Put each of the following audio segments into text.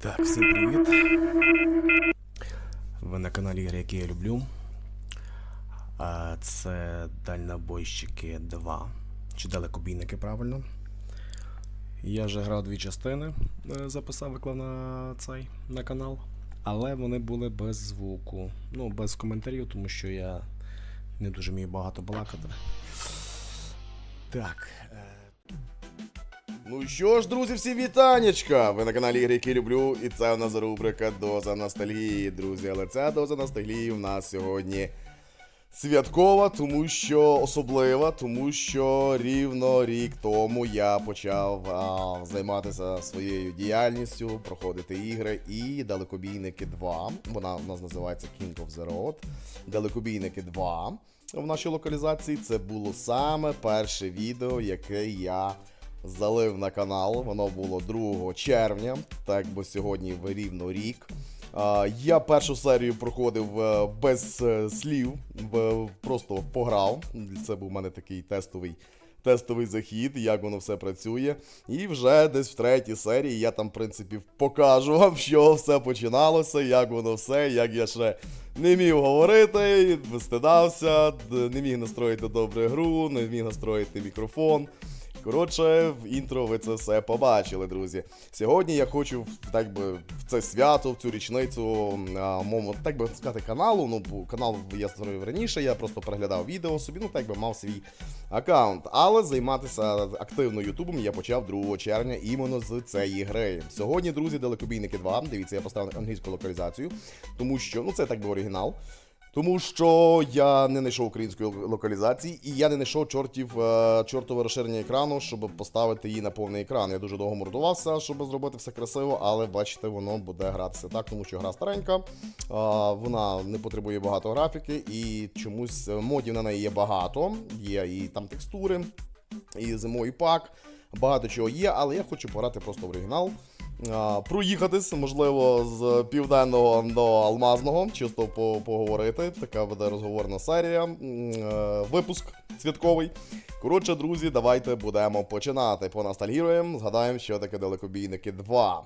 Так, всім привіт. Ви на каналі Ігри, які я люблю. Це Дальнобойщики 2. Чи далекобійники, правильно. Я вже грав дві частини, е, записав виклав на цей на канал. Але вони були без звуку. Ну, без коментарів, тому що я не дуже вмію багато балакати. Так. Ну що ж, друзі, всі вітанечка! Ви на каналі Ігри, які люблю, і це у нас рубрика Доза ностальгії, друзі. Але ця доза ностальгії в нас сьогодні святкова, тому що особлива, тому що рівно рік тому я почав а, займатися своєю діяльністю, проходити ігри і Далекобійники 2. Вона у нас називається King of the Road. Далекобійники 2. В нашій локалізації це було саме перше відео, яке я залив на канал. Воно було 2 червня, так бо сьогодні рівно рік. Я першу серію проходив е, без е, слів, просто пограв. Це був у мене такий тестовий. Тестовий захід, як воно все працює. І вже десь в третій серії я там, в принципі, покажу вам, що все починалося, як воно все, як я ще не міг говорити, вистидався, не міг настроїти добре гру, не міг настроїти мікрофон. Коротше, в інтро ви це все побачили, друзі. Сьогодні я хочу так би в це свято, в цю річницю а, моєму, так би сказати, каналу. Ну, канал я створив раніше, я просто переглядав відео собі, ну так би мав свій аккаунт. Але займатися активно Ютубом я почав 2 червня іменно з цієї гри. Сьогодні, друзі, далекобійники 2. Дивіться, я поставив англійську локалізацію, тому що ну це так би оригінал. Тому що я не знайшов української локалізації, і я не знайшов чортів е, чортове розширення екрану, щоб поставити її на повний екран. Я дуже довго мордувався, щоб зробити все красиво, але бачите, воно буде гратися так, тому що гра старенька, е, вона не потребує багато графіки, і чомусь е, модів на неї є багато. Є і там текстури, і зимовий пак. Багато чого є, але я хочу пограти просто в оригінал. Проїхатись, можливо, з південного до алмазного, чисто по- поговорити. Така буде розговорна серія. е, Випуск святковий. Коротше, друзі, давайте будемо починати. Поностальгіруємо, згадаємо, що таке далекобійники 2.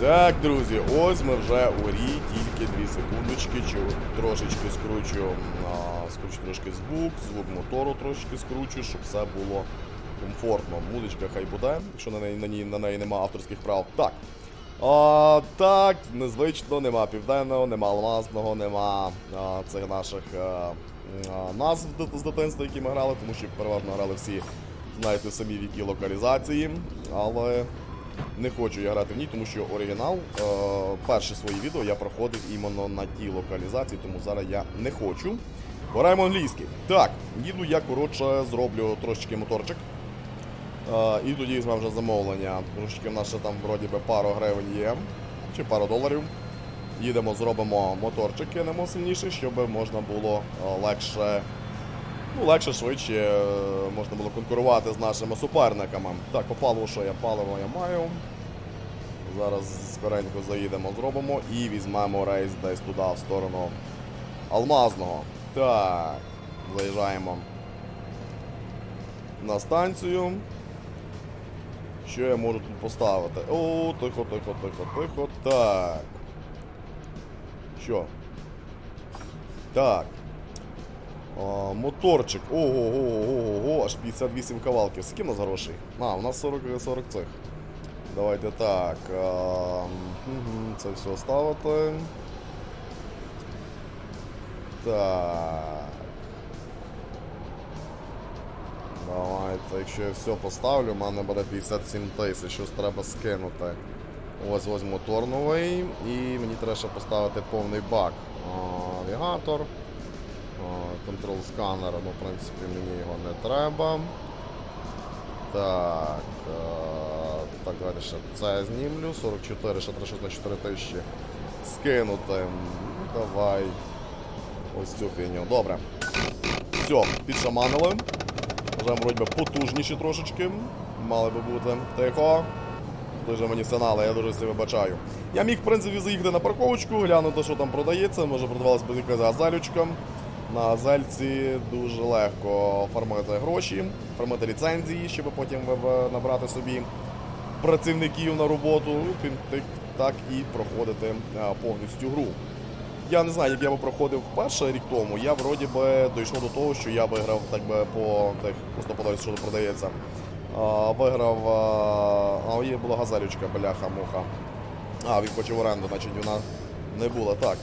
Так. Друзі, ось ми вже у рі, тільки дві секундочки, чу, трошечки скручу, скручу трошки звук, звук мотору трошечки скручу, щоб все було комфортно. Музичка хай буде, якщо на неї, на ній, на неї нема авторських прав. Так. А, так, незвично, нема південного, нема алмазного, нема а, цих наших а, а, назв з дитинства, які ми грали, тому що переважно грали всі, знаєте, самі в які локалізації. Але не хочу я грати в ній, тому що оригінал, е, перше свої відео я проходив іменно на тій локалізації, тому зараз я не хочу. Граємо англійський. Так, їду я, коротше, зроблю трошечки моторчик. Е, і тоді візьмемо вже замовлення. Трошечки в нас ще там вроді би пару гривень є, чи пару доларів. Їдемо, зробимо моторчик, кинемо сильніше, щоб можна було е, легше Ну, легше, швидше е, можна було конкурувати з нашими суперниками. Так, по паливу, що я паливо я маю. Зараз скоренько заїдемо, зробимо і візьмемо рейс десь туди, в сторону Алмазного. Так, заїжджаємо на станцію. Що я можу тут поставити? О, тихо, тихо, тихо, тихо. Так. Що? Так. А, моторчик. Ого, ого, ого, ого, аж 58 кавалків. Скільки в нас грошей? А, у нас 40, 40 цих. Давайте так. А, це все ставити. Так. Давайте, якщо я все поставлю, в мене буде 57 тисяч, щось треба скинути. Ось ось мотор новий. І мені треба ще поставити повний бак. Навігатор. Контрол сканер, ну, в принципі, мені його не треба. Так. е, Так, давайте ще це знімлю. 44, ще треба на 4 тисячі скинути. Давай. Ось цю фігню. Добре. Все, підшаманили. Вже вроді потужніші трошечки. Мали би бути. Тихо. Дуже мені сигнали, я дуже себе вибачаю. Я міг, в принципі, заїхати на парковочку, глянути, що там продається. Може продавалась би якась газелючка. На газельці дуже легко фармити гроші, фармити ліцензії, щоб потім набрати собі працівників на роботу, тим так, і проходити повністю гру. Я не знаю, як я би проходив перше рік тому. Я вроді би дійшло до того, що я виграв так би по тих просто подивився, що продається. Виграв. А, є була газелючка, бляха, муха. А, він хоче в оренду, значить вона не була. Так.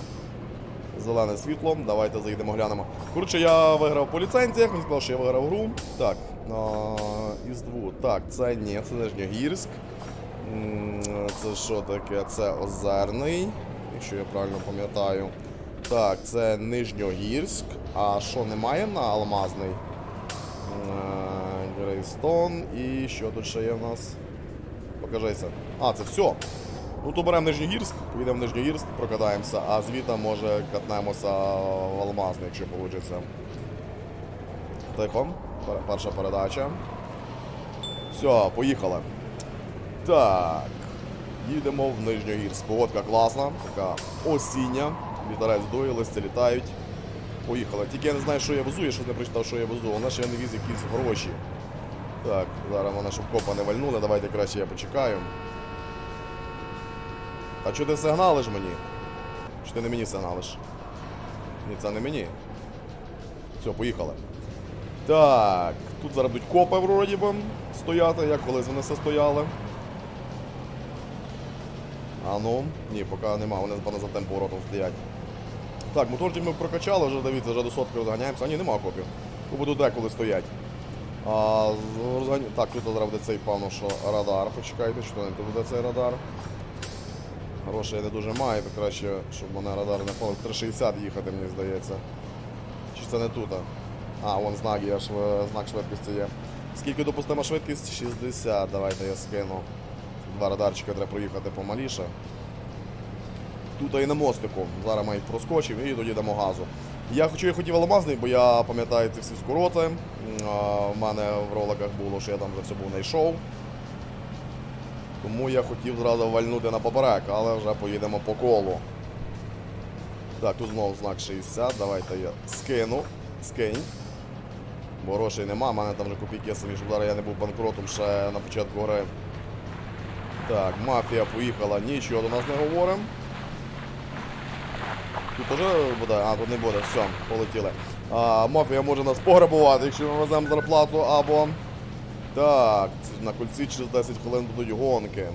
Зелене світло, давайте заїдемо глянемо. Коротше, я виграв по ліцензіях, він сказав, що я виграв гру. Так, із двох. Так, це ні, це Нижньогірськ. Це що таке? Це Озерний, якщо я правильно пам'ятаю. Так, це Нижньогірськ. А що, немає на Алмазний? Е, Грейстон. І що тут ще є в нас? Покажися. А, це все. Ну то беремо Нижньогірськ, поїдемо в Нижньогірськ, прокатаємося, а звідти може катнемося в Алмазний, якщо вийде. Тихо. Перша передача. Все, поїхали. Так. Їдемо в Нижньогірськ. Погодка класна, така осіння. Вітерець дує, листя літають. Поїхали. Тільки я не знаю, що я везу, я щось не прочитав, що я везу. Що я не віз якісь гроші. Так, зараз мене щоб копа не вальнули, давайте краще я почекаю. А чого ти сигналиш мені? Чи ти не мені сигналиш? Ні, це не мені. Все, поїхали. Так, тут зараз будуть копи вроді би стояти, як колись вони все стояли. А ну, ні, поки нема, вони за тим поворотом стоять. Так, моторчик ми прокачали, вже дивіться, вже до сотки розганяємося. А ні, нема копів. Тут будуть деколи стоять. А, розганя- Так, тут зараз буде цей, певно, що радар. Почекайте, що не тут буде цей радар. Грошей не дуже маю, то краще, щоб мене радар не впав. 360 їхати, мені здається. Чи це не тут? А, вон знак, є, знак швидкості є. Скільки допустима швидкість? 60. Давайте я скину. Два радарчика треба проїхати помаліше. Тут і на мостику. Зараз ми їх проскочимо і тоді дамо газу. Я хочу, я хотів алмазний, бо я пам'ятаю ці всі скороти. В мене в роликах було, що я там вже все був знайшов. Тому я хотів зразу вальнути на поперек, але вже поїдемо по колу. Так, тут знову знак 60. Давайте я скину. Скинь. Бо грошей нема, в мене там вже копійки самі, щоб зараз я не був банкротом ще на початку гри. Так, мафія поїхала, нічого до нас не говоримо. Тут теж буде, а тут не буде, все, полетіли. А, мафія може нас пограбувати, якщо ми веземо зарплату або. Так, на кольці через 10 хвилин будуть гонки.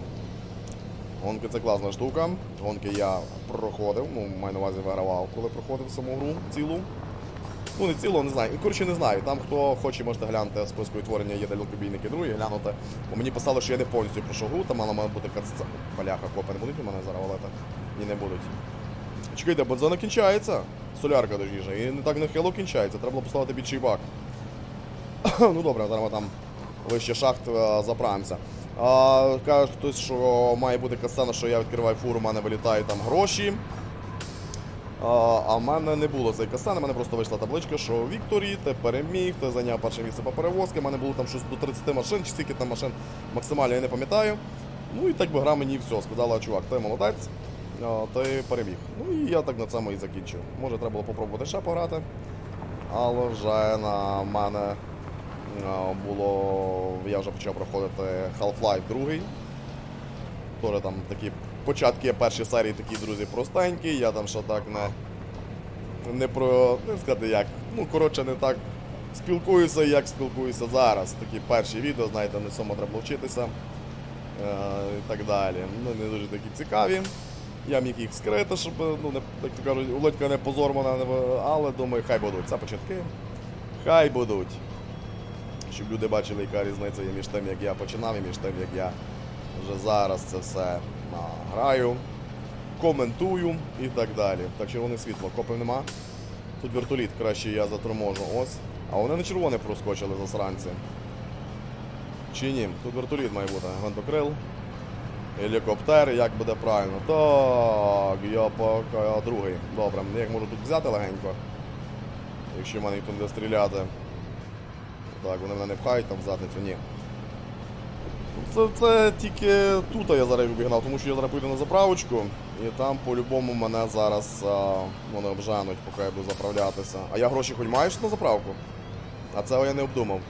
Гонки це класна штука. Гонки я проходив, ну, маю на увазі вигравав, коли проходив саму гру цілу. Ну, не цілу, не знаю. Коротше, не знаю. Там хто хоче, можете глянути списку відтворення є далекобійники другі, глянути. Бо мені писали, що я не повністю пройшов гру, там мала має бути катсцена. Бляха, копи не будуть у мене зараз валити? Ні, не будуть. Чекайте, бензина кінчається. Солярка точніше. І не так нехило кінчається. Треба було поставити більший бак. ну добре, зараз ми там вище шахт е, заправимося. А, каже хтось, що має бути касцена, що я відкриваю фуру, у мене вилітають там гроші. А, а в мене не було цієї касцени, в мене просто вийшла табличка, що Вікторі, ти переміг, ти зайняв перше місце по перевозки, в мене було там щось до 30 машин, чи скільки там машин максимально, я не пам'ятаю. Ну і так би гра мені все. Сказала, чувак, ти молодець, а, ти переміг. Ну і я так на цьому і закінчив. Може треба було попробувати ще пограти. Але вже на мене було. Я вже почав проходити Half-Life 2. Теж там такі початки першої серії такі, друзі, простенькі. Я там ще так не. Не про. не сказати як. Ну, коротше, не так спілкуюся, як спілкуюся зараз. Такі перші відео, знаєте, не цьому треба вчитися. Е, і так далі. Ну, не дуже такі цікаві. Я міг їх скрити, щоб, ну, не, як то кажуть, улитка не позор мене, але думаю, хай будуть. Це початки. Хай будуть. Щоб люди бачили, яка різниця є між тим, як я починав, і між тим, як я вже зараз це все граю, коментую і так далі. Так, червоне світло, копів нема. Тут вертоліт краще я заторможу. Ось. А вони на червоне проскочили засранці. Чи ні? Тут вертоліт має бути. Гвинтокрил. Гелікоптер, як буде правильно. Так, я поки другий. Добре, я їх можу тут взяти легенько. Якщо в мене ніхто не буде стріляти. Так, вони мене не пхають там в задницю, ні. Це, це тільки тут я зараз обігнав, тому що я зараз поїду на заправочку, і там по-любому мене зараз а, вони обженуть, поки я буду заправлятися. А я гроші хоч маєш на заправку? А цього я не обдумав.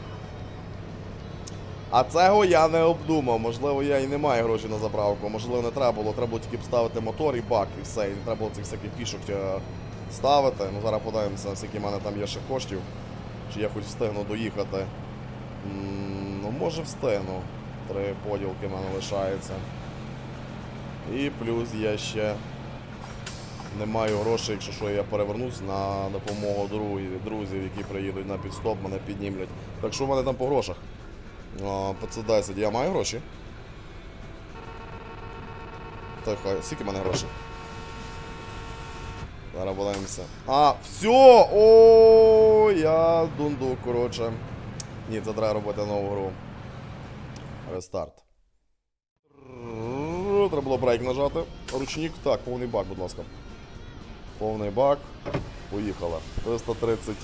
А цього я не обдумав. Можливо, я і не маю грошей на заправку. Можливо, не треба було. Треба було тільки вставити мотор і бак, і все. І не треба було цих всяких фішок е, ставити. Ну зараз подивимося, скільки в мене там є ще коштів. Чи я хоч встигну доїхати. Ну, може встигну. Три поділки в мене лишається. І плюс я ще не маю грошей, якщо що я перевернусь на допомогу друзів, які приїдуть на підстоп, мене піднімлять. Так що в мене там по грошах? 510. Я маю гроші? Так, скільки в мене грошей? Зараз подивимося. А, все! О, я дундук, коротше. Ні, це треба робити нову гру. Рестарт. Треба було брейк нажати. Ручник. Так, повний бак, будь ласка. Повний бак. Поїхали. 330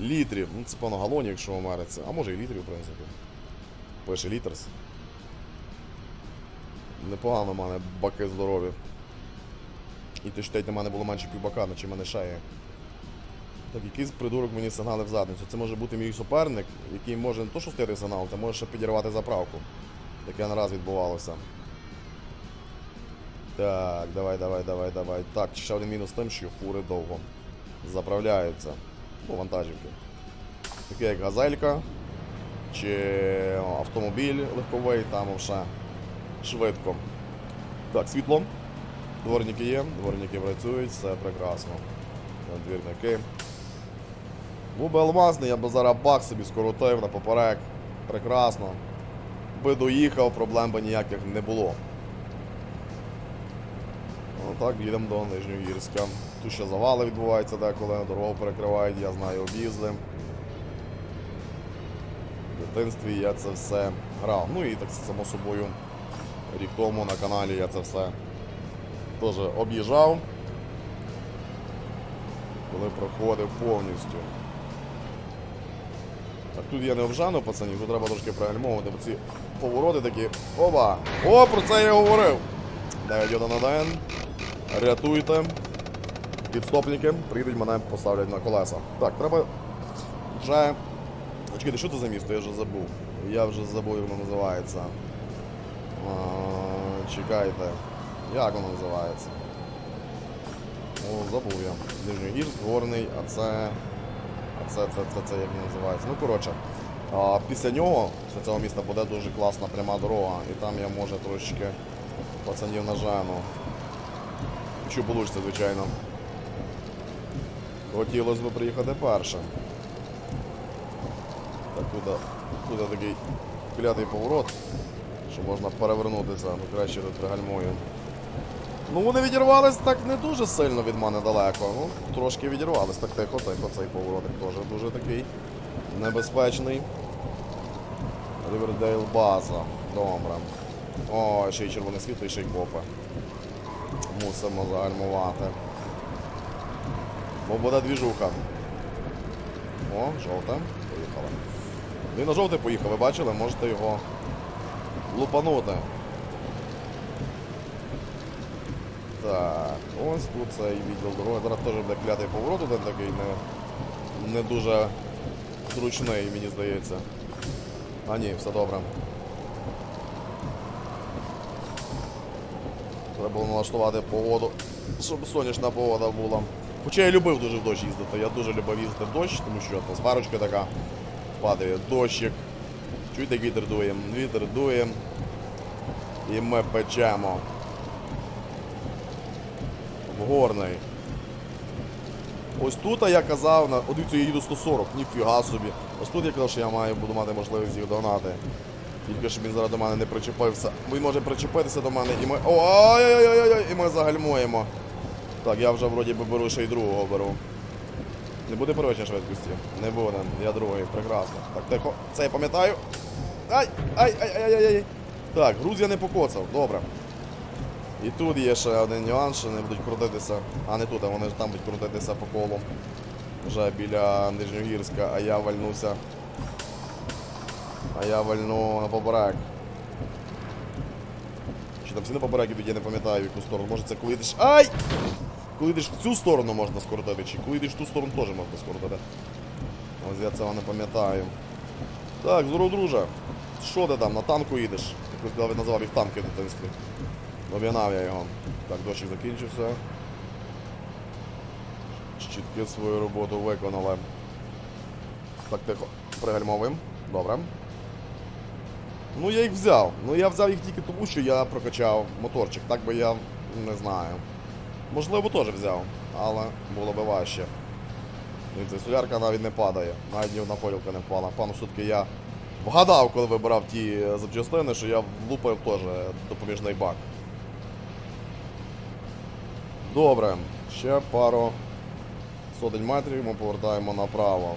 літрів. Ну, це певно галонів, якщо в Америці. А може і літрів, в принципі. Пише літерс. Непогано в мене баки здорові. І ти считай, на мене було менше півбака, наче в мене ще є. Так, якийсь придурок мені сигнали в задницю. Це може бути мій суперник, який може не то що стати сигнал, та може ще підірвати заправку. Таке не раз відбувалося. Так, давай, давай, давай, давай. Так, ще один мінус тим, що фури довго заправляються. Ну, вантажівки. Таке як газелька чи автомобіль легковий, там вже швидко. Так, світло. Дворники є, дворники працюють, все прекрасно. Двірники. Був би алмазний, я би зараз бак собі скоротив на поперек. Прекрасно. Би доїхав, проблем би ніяких не було. Ну так, їдемо до Нижньогірська. Тут ще завали відбуваються деколи, дорогу перекривають, я знаю об'їзди. В дитинстві я це все грав. Ну і так само собою рік тому на каналі я це все теж об'їжджав, коли проходив повністю. Так тут я не обжану, пацанів, тут треба трошки пригальмовувати, бо ці повороти такі. Опа! О, про це я говорив! 9 на день. Рятуйте. Підстопники, прийдуть мене поставлять на колеса. Так, треба вже. Чекайте, що це за місто? Я вже забув. Я вже забув, як воно називається. А, чекайте. Як воно називається? О, забув я. Нижньогірськ, горний, а це. Це, це, це, це як воно називається. Ну, коротше. Після нього, після цього міста буде дуже класна пряма дорога. І там я може трошечки пацанів нажану. Якщо вийде, звичайно. Хотілося б приїхати першим. Так, тут, тут такий клятий поворот, що можна перевернутися, ну краще тут пригальмую. Ну вони відірвались так не дуже сильно від мене далеко. Ну, трошки відірвались, так тихо, тихо, цей поворотик теж дуже такий небезпечний. Рівердейл база. Добре. О, ще й червоне світло, і ще й копи. Мусимо загальмувати. Бо буде двіжуха. О, жовте. Поїхали. Він на жовте поїхав, ви бачили? Можете його лупанути. Так, ось тут цей відділ дороги. Зараз теж буде клятий поворот, один такий не, не дуже зручний, мені здається. А ні, все добре. Треба було налаштувати погоду, щоб сонячна погода була. Хоча я любив дуже в дощ їздити. Я дуже любив їздити в дощ, тому що атмосферочка така падає дощик. Чуєте, як вітер дує? Вітер дує. І ми печемо. Горний. Ось тут я казав, на... Дивіться, я їду 140, ніфіга собі. Ось тут я казав, що я маю, буду мати можливість їх догнати. Тільки щоб він зараз до мене не причепився. Він може причепитися до мене і ми. Ой-ой-ой-ой, і ми загальмуємо. Так, я вже вроді би беру ще й другого беру. Не буде перевищення швидкості? Не буде. Я другий, прекрасно. Так, тихо. Це я пам'ятаю. Ай! Ай, ай, ай, ай, ай. Так, груз я не покоцав, добре. І тут є ще один нюанс, що вони будуть крутитися. А не тут, а вони ж там будуть крутитися по колу. Вже біля Нижньогірська, а я вальнуся. А я вальну на поперек. Чи там всі на поперек ідуть, я не пам'ятаю, в яку сторону. Може це коли йдеш. Ай! Коли йдеш в цю сторону можна скоротити, чи коли йдеш в ту сторону теж можна скоротити. Ось я цього не пам'ятаю. Так, здоров, друже. Що ти там, на танку їдеш? Якось навіть називав їх танки в дитинстві. Обігнав я його. Так, дощик закінчився. Щітки свою роботу виконали. Так, тихо. Пригальмовуємо. Добре. Ну я їх взяв. Ну я взяв їх тільки тому, що я прокачав моторчик. Так би я не знаю. Можливо, теж взяв, але було би важче. Дивіться, солярка навіть не падає. Навіть ні одна поділка не впала. Пану все-таки я вгадав, коли вибирав ті запчастини, що я влупив теж допоміжний бак. Добре, ще пару сотень метрів ми повертаємо направо.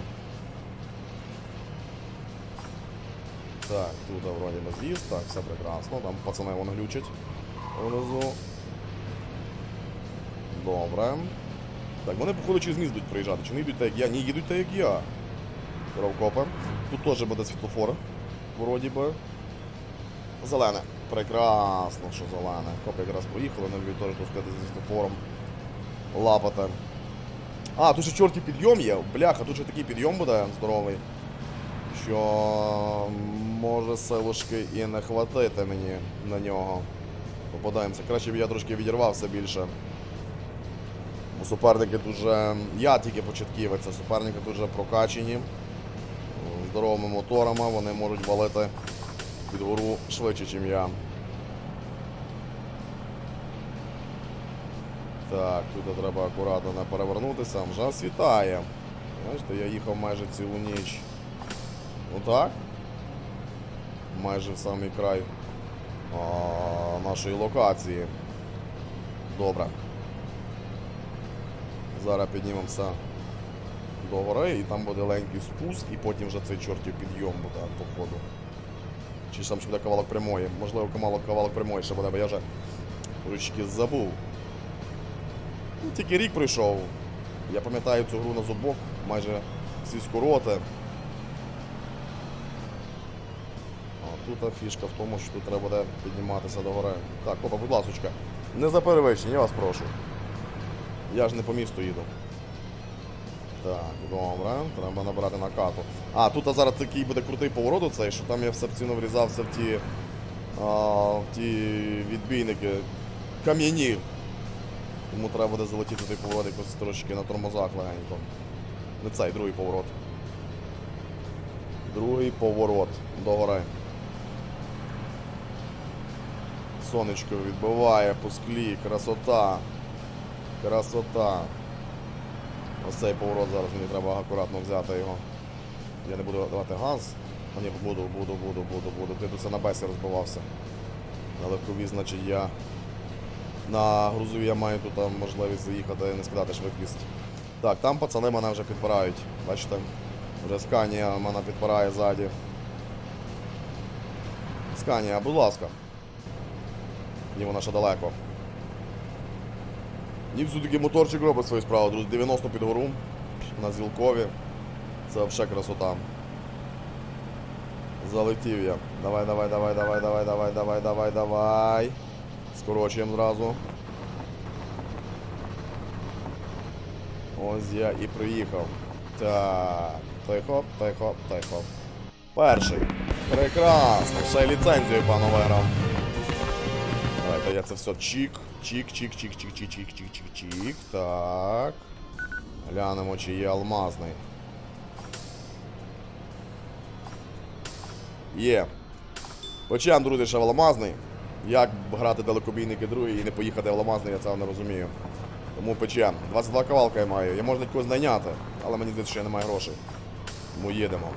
Так, тут вроді би з'їзд, так, все прекрасно. Там пацани вон глючать внизу. Добре. Так, вони, походу, через міст будуть проїжджати. Чи не йдуть так, як я? Ні, їдуть так, як я. Равкопи. Тут теж буде світлофор. Вроді би. Зелене. Прекрасно, що зелене. Копи якраз поїхали, не любить теж достояти зі світлофором. Лапати. А, тут ще чорті підйом є. Бляха, тут ще такий підйом буде здоровий. Що може силушки і не хватити мені на нього. Попадаємося. Краще б я трошки відірвався більше. Бо суперники дуже. Я тільки початківець, суперники дуже прокачені. Здоровими моторами, вони можуть валити під гору швидше, ніж я. Так, тут треба акуратно не перевернутися, вже світає. Бачите, я їхав майже цілу ніч. Отак. Майже в самий край а, нашої локації. Добре. Зараз піднімемося до гори і там буде ленький спуск, і потім вже цей чортів підйом буде по ходу. Чи ж там ще буде кавалок прямої? Можливо, кавалок прямої ще буде, бо я вже ручки забув. Ну, тільки рік пройшов. Я пам'ятаю цю гру на зубок, майже всі скороти. Тут фішка в тому, що тут треба буде підніматися до гори. Так, опа, будь ласочка, не за перевищення, я вас прошу. Я ж не по місту їду. Так, добре, треба набрати накату. А, тут зараз такий буде крутий поворот оцей, що там я все ціну врізався в ті, а, в ті відбійники кам'яні. Тому треба буде залетіти той поворот якось трошки на тормозах легенько. Не цей, другий поворот. Другий поворот до гори. Сонечко відбиває по склі, красота. Красота. Ось цей поворот зараз мені треба акуратно взяти його. Я не буду давати газ. А ні, буду, буду, буду, буду, буду. Ти тут на бесі розбивався. На легкові, значить я. На грузові я маю тут можливість заїхати і не скидати швидкість. Так, там пацани мене вже підпирають. Бачите? Вже Сканія мене підпирає ззаді. Сканія, будь ласка. Ні, вона ще далеко. Ні, все-таки моторчик робить свою справу, друзі. 90 під гору на зілкові. Це взагалі красота. Залетів я. Давай, давай, давай, давай, давай, давай, давай, давай, давай. Скорочуємо зразу. Ось я і приїхав. Так. Тихо, тихо, тихо. Перший. Прекрасно. Ще й ліцензію пану виграв. Давайте я це все чик, чик, чик, чик, чик, чик, чик, чик, чик, чик. Так. Глянемо, чи є алмазний. Є. Почнемо, друзі, ще алмазний. Як грати далекобійники другі і не поїхати в алмазний, я цього не розумію. Тому печем. 22 кавалка я маю. Я можна когось найняти, але мені здається, що я не маю грошей. Тому їдемо.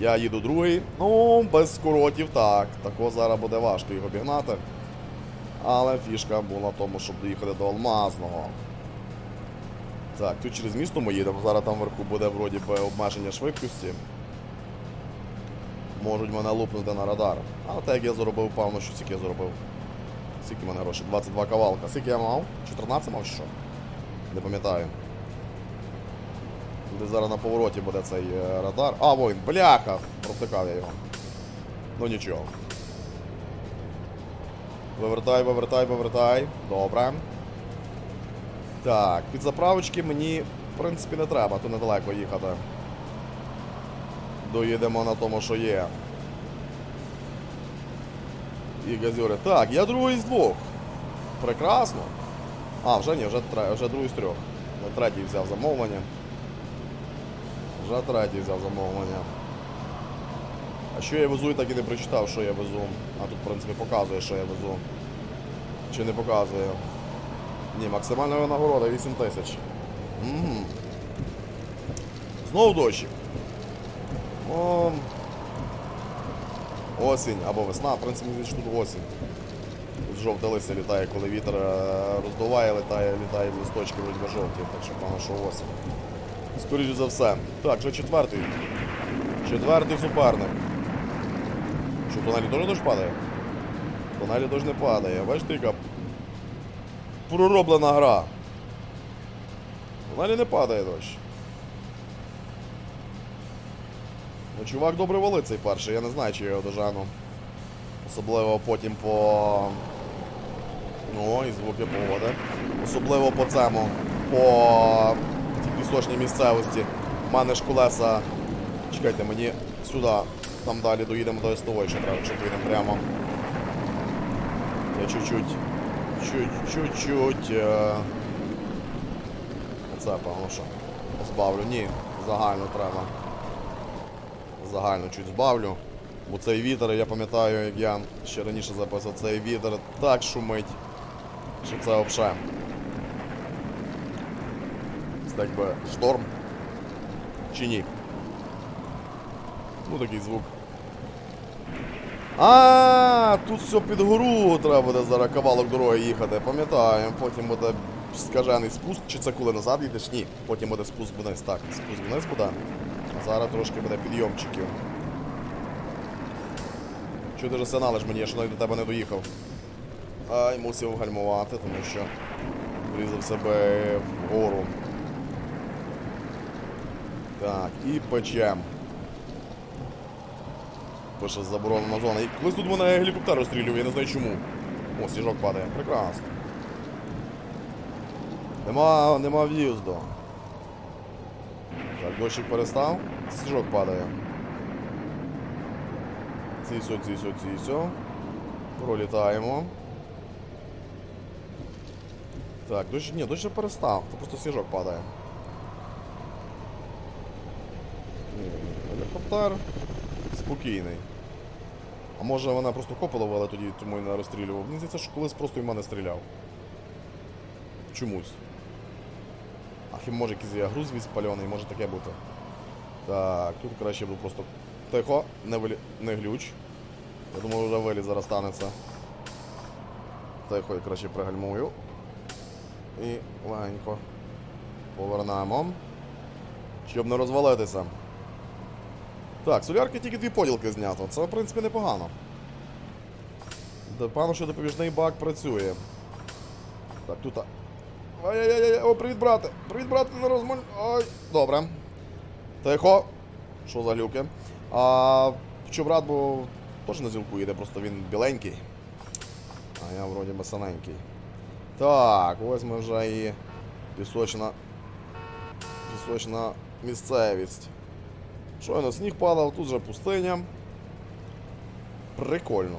Я їду другий. Ну, без скоротів, так. Тако зараз буде важко їх обігнати. Але фішка була в тому, щоб доїхати до Алмазного. Так, тут через місто ми їдемо. Зараз там вверху буде вроді би обмеження швидкості. Можуть мене лупнути на радар. Але так як я заробив, певно, що скільки я заробив. Скільки мене грошей? 22 кавалка. Скільки я мав? 14 мав що? Не пам'ятаю. Де зараз на повороті буде цей е, радар. А, воїн, бляха! Провтикав я його. Ну нічого. Вивертай, вивертай, вивертай. Добре. Так, під заправочки мені, в принципі, не треба, то недалеко їхати. Доїдемо на тому, що є. І газюри. Так, я другий з двох. Прекрасно. А, вже ні, вже, вже другий з трьох. Я третій взяв замовлення. Вже третій взяв замовлення. А що я везу, я так і не прочитав, що я везу. А тут, в принципі, показує, що я везу. Чи не показує? Ні, максимальна винагорода 8 тисяч. Знову дощик. О, осінь або весна, в принципі, тут осінь. Тут жовте листя літає, коли вітер е, роздуває, літає, літає листочки вроді жовті, так що певно, що осінь. Скоріше за все. Так, вже четвертий. Четвертий суперник. Що в тунелі теж дощ падає? В тунелі дощ не падає. Бачите, яка пророблена гра. В не падає дощ. Ну, чувак добре валить цей перший, я не знаю, чи я його дожену. Особливо потім по. Ну, і звуки погоди. Особливо по цьому, по пісочній місцевості. У мене ж колеса. Чекайте, мені сюди, там далі доїдемо до СТО, ще треба, якщо поїдемо прямо. Я чуть-чуть. чуть- Чуть-чуть. Е... Оце, певно, що. Збавлю. Ні, загально треба. Загально чуть збавлю. Бо цей вітер, я пам'ятаю, як я ще раніше записав, цей вітер так шумить, що це взагалі. Це так би шторм. Чи ні? Ну такий звук. А, тут все під гору треба буде зараз кавалок дороги їхати, пам'ятаю. Потім буде скажений спуск, чи це коли назад їдеш? Ні. Потім буде спуск вниз. Так, спуск вниз буде. Зараз трошки буде підйомчиків. Чого дуже сигналиш мені, я ще навіть до тебе не доїхав. Ай, мусив гальмувати, тому що врізав себе вгору. Так, і печем. Пише заборонена зона. І колись тут мене гелікоптер розстрілює, я не знаю чому. О, сніжок падає. Прекрасно. Нема, нема в'їзду. Так, дощик перестав. Сніжок падає. Цісо, цісо, цісо. Пролітаємо. Так, дощ, ні, дощ перестав, то просто сніжок падає. Гелікоптер спокійний. А може вона просто копи ловила тоді, тому і не розстрілював. Мені здається, що колись просто і мене стріляв. Чомусь. Може якийсь я груз відспальоний, може таке бути. Так, тут краще буду просто. Тихо, не, вилі... не глюч. Я думаю, вже виліз зараз станеться. Тихо, я краще пригальмую. І легенько повернемо. Щоб не розвалитися. Так, солярки тільки дві поділки знято. Це, в принципі, непогано. Певно, що допоміжний бак працює. Так, тут. Ай-яй-яй, о, привіт, брате! Привіт, брате, не розмаль. Ой, добре. Тихо. Що за люки? А що брат, бо теж на зілку їде, просто він біленький. А я вроді би саненький. Так, ось ми вже і пісочна. Пісочна місцевість. Щойно сніг падав, тут же пустиня. Прикольно.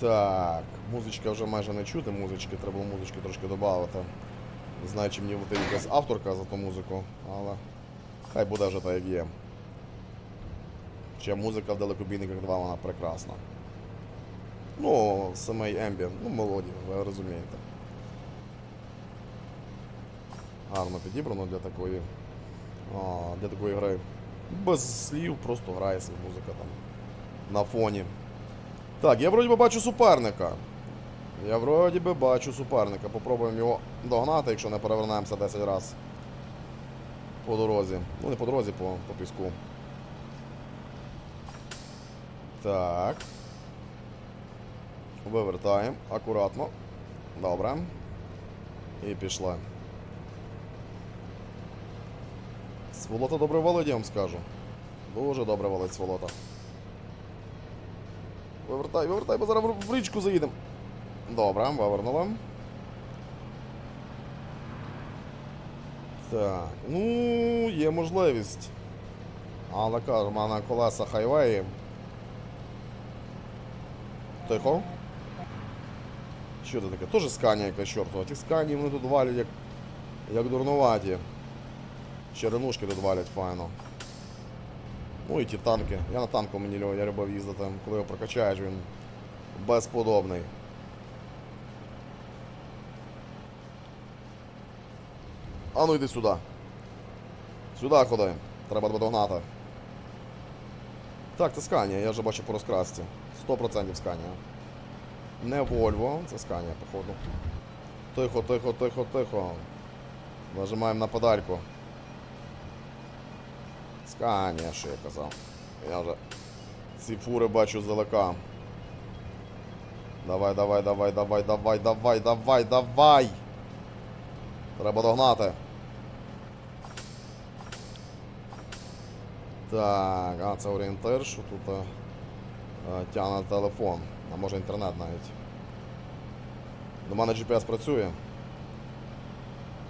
Так, музичка вже майже не чути, музички, треба музички трошки додати. Не знаю, чи мені буде якась авторка за ту музику, але хай буде вже так, як є. Хоча музика в далекобійниках 2 вона прекрасна. Ну, самий ембієнт, ну мелодія, ви розумієте. Гарно підібрано для такої. А, для такої гри. Без слів, просто грає музика там на фоні. Так, я вроді би бачу суперника. Я вроді би бачу суперника. Попробуємо його догнати, якщо не перевернемося 10 разів. По дорозі. Ну не по дорозі, по, по піску. Так. Вивертаємо. Акуратно. Добре. І пішли. Сволота добре валить, я вам скажу. Дуже добре валить сволота. Вивертай, вивертай, бо зараз в- річку заїдемо. Добре, вивернули. Так, ну, є можливість. Але кажу, в мене колеса хайвеї. Тихо. Що це таке? Тоже сканія якась чортова. Ті сканії вони тут валять як, як дурнуваті. Черенушки тут валять файно. Ну і ті танки. Я на танку мені я любив їздити. Коли його прокачаєш, він безподобний. А ну йди сюди. Сюди ходи. Треба догнати. Так, це Сканія, я вже бачу по розкрасці. 100% Сканія. Не Volvo, це Сканія, походу. Тихо, тихо, тихо, тихо. Нажимаємо на подальку. Сканія, що я казав. Я вже ці фури бачу здалека. Давай, давай, давай, давай, давай, давай, давай, давай. Треба догнати. Так, а це орієнтир, що тут е, е, тягне телефон, а може інтернет навіть. До мене GPS працює.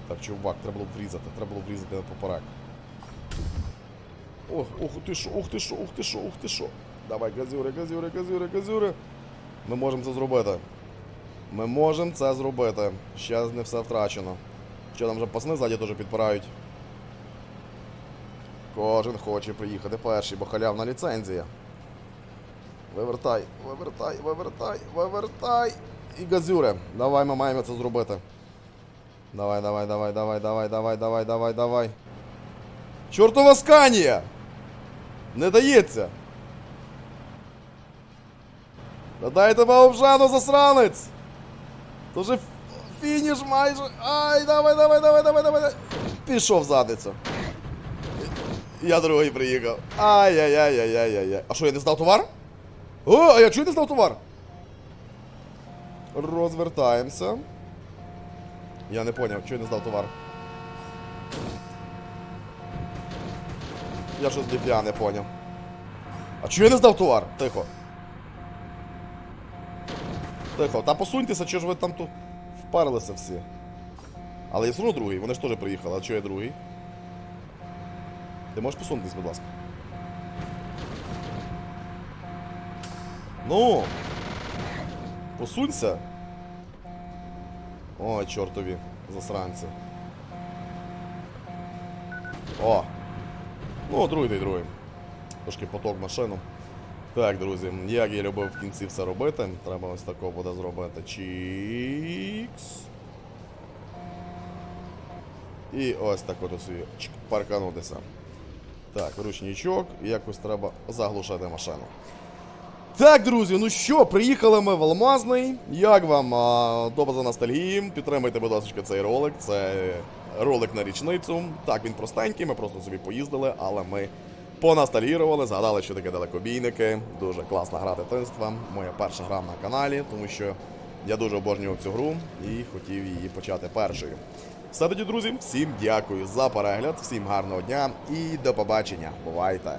Так, чувак, треба було врізати, треба було врізати поперек. Ох, ух ти що, ух ти що, ух ти що, ух ти що. Давай, газюри, газюри, газюри, газюри. Ми можемо це зробити. Ми можемо це зробити. Ще не все втрачено. Що там вже пасни ззаді теж підпирають. Кожен хоче приїхати перший, бо халявна ліцензія. Вивертай, вивертай, вивертай, вивертай. І газюре. Давай, ми маємо це зробити. Давай, давай, давай, давай, давай, давай, давай, давай, давай. Чортова сканія! Не дається. Та дай тебе обжану, засранець! То же фініш майже. Ай, давай, давай, давай, давай, давай. Пішов задницю. Я другий приїхав. Ай-яй-яй-яй-яй-яй. А що, я не здав товар? О, а я чую не здав товар? Розвертаємося. Я не поняв, чого я не здав товар. Я щось діп'я не поняв. А чого я не здав товар? Тихо. Тихо, та посуньтеся, чого ж ви там тут впарилися всі. Але я все одно другий, вони ж теж приїхали, а чого я другий? Ти можеш посунутись, будь ласка. Ну. Посунься. Ой, чортові засранці. О! Ну, другий та й другий. Трошки поток машину. Так, друзі, як я любив в кінці все робити. Треба ось такого буде зробити. Чікс. І ось так от ось парканутися. Так, ручничок, якось треба заглушати машину. Так, друзі, ну що, приїхали ми в Алмазний. Як вам доба за ностальгії? Підтримайте, будь ласка, цей ролик. Це ролик на річницю. Так, він простенький, ми просто собі поїздили, але ми понастальгірували, згадали, що таке далекобійники. Дуже класна гра дитинства. Моя перша гра на каналі, тому що я дуже обожнював цю гру і хотів її почати першою. Все тоді, друзі, всім дякую за перегляд, всім гарного дня і до побачення. Бувайте!